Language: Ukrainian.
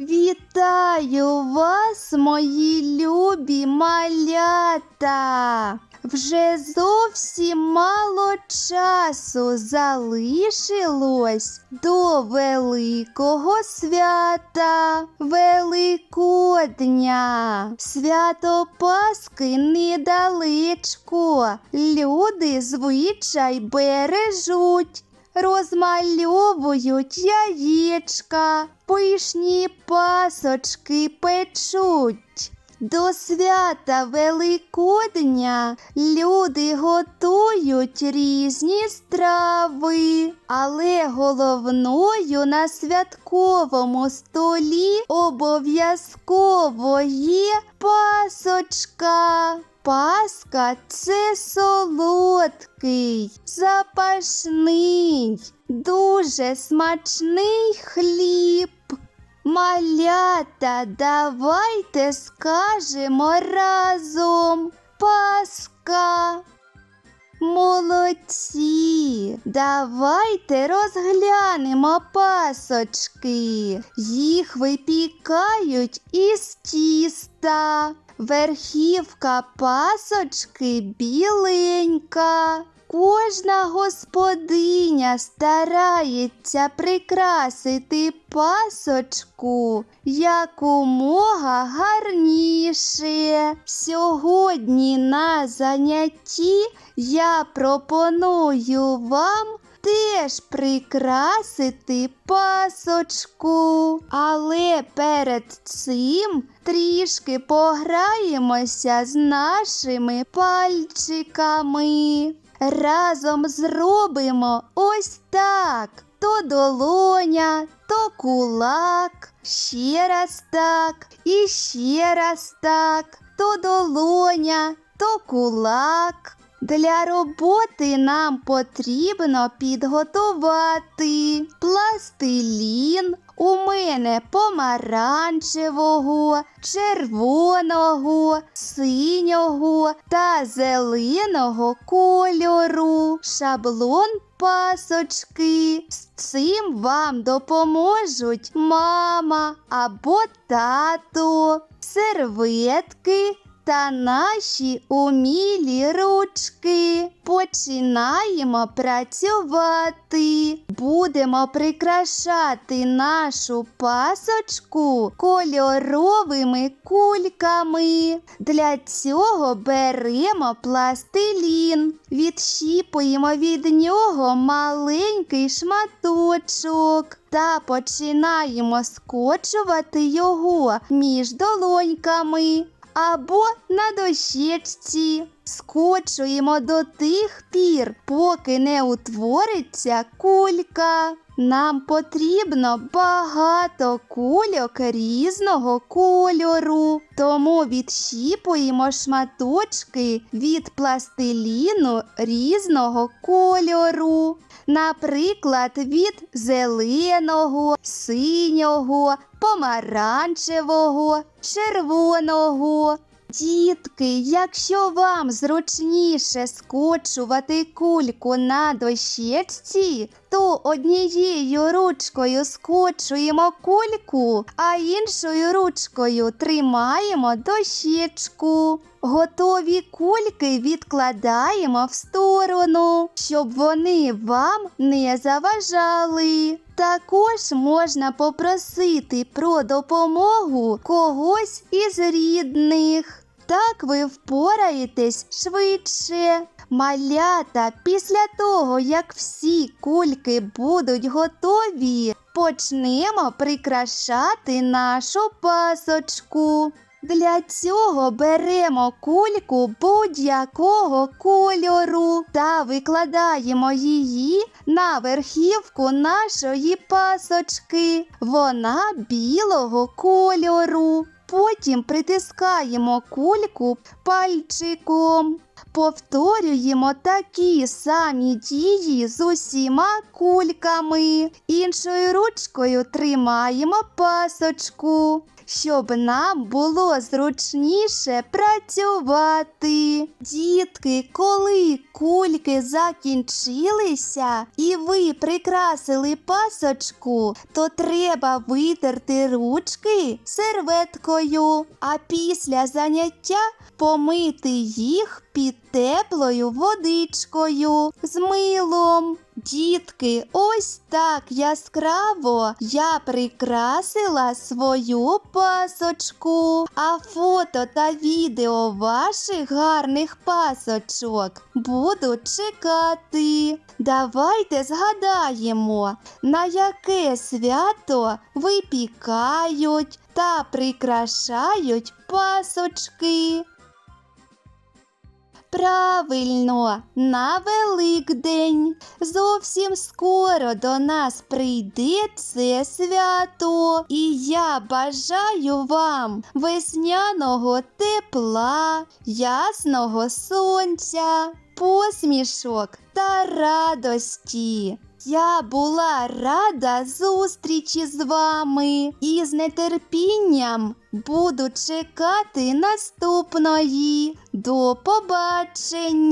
Вітаю вас, мої любі малята! Вже зовсім мало часу залишилось до Великого свята Великодня. Свято Пасхи недалечко. Люди звичай бережуть. Розмальовують яєчка, пишні пасочки печуть. До свята Великодня люди готують різні страви, але головною на святковому столі обов'язково є пасочка. Паска це солодкий, запашний, дуже смачний хліб. Малята, давайте скажемо разом Паска. Молодці, давайте розглянемо пасочки. Їх випікають із тіста. Верхівка пасочки біленька. Кожна господиня старається прикрасити пасочку якомога гарніше. Сьогодні на занятті я пропоную вам теж прикрасити пасочку. Але перед цим трішки пограємося з нашими пальчиками. Разом зробимо ось так. То долоня, то кулак, ще раз так, і ще раз так, то долоня, то кулак. Для роботи нам потрібно підготувати пластилін. У мене помаранчевого, червоного, синього та зеленого кольору. Шаблон пасочки. З цим вам допоможуть мама або тато, серветки та наші умілі ручки. Починаємо працювати. Будемо прикрашати нашу пасочку кольоровими кульками. Для цього беремо пластилін, відщіпуємо від нього маленький шматочок та починаємо скочувати його між долоньками або на дощечці. Скочуємо до тих пір, поки не утвориться кулька. Нам потрібно багато кульок різного кольору, тому відщіпуємо шматочки від пластиліну різного кольору. Наприклад, від зеленого, синього, помаранчевого, червоного. Дітки, якщо вам зручніше скочувати кульку на дощечці, то однією ручкою скочуємо кульку, а іншою ручкою тримаємо дощечку. Готові кульки відкладаємо в сторону, щоб вони вам не заважали. Також можна попросити про допомогу когось із рідних. Так ви впораєтесь швидше. Малята, після того, як всі кульки будуть готові, почнемо прикрашати нашу пасочку. Для цього беремо кульку будь-якого кольору та викладаємо її на верхівку нашої пасочки. Вона білого кольору. Потім притискаємо кульку пальчиком. Повторюємо такі самі дії з усіма кульками. Іншою ручкою тримаємо пасочку, щоб нам було зручніше працювати. Дітки, коли кульки закінчилися і ви прикрасили пасочку, то треба витерти ручки серветкою, а після заняття помити їх під теплою водичкою з милом. Дітки, ось так яскраво я прикрасила свою пасочку. А фото та відео ваших гарних пасочок буду чекати. Давайте згадаємо, на яке свято випікають та прикрашають пасочки. Правильно, на Великдень. Зовсім скоро до нас прийде це свято. І я бажаю вам весняного тепла, ясного сонця, посмішок та радості. Я була рада зустрічі з вами і з нетерпінням буду чекати наступної. До побачення!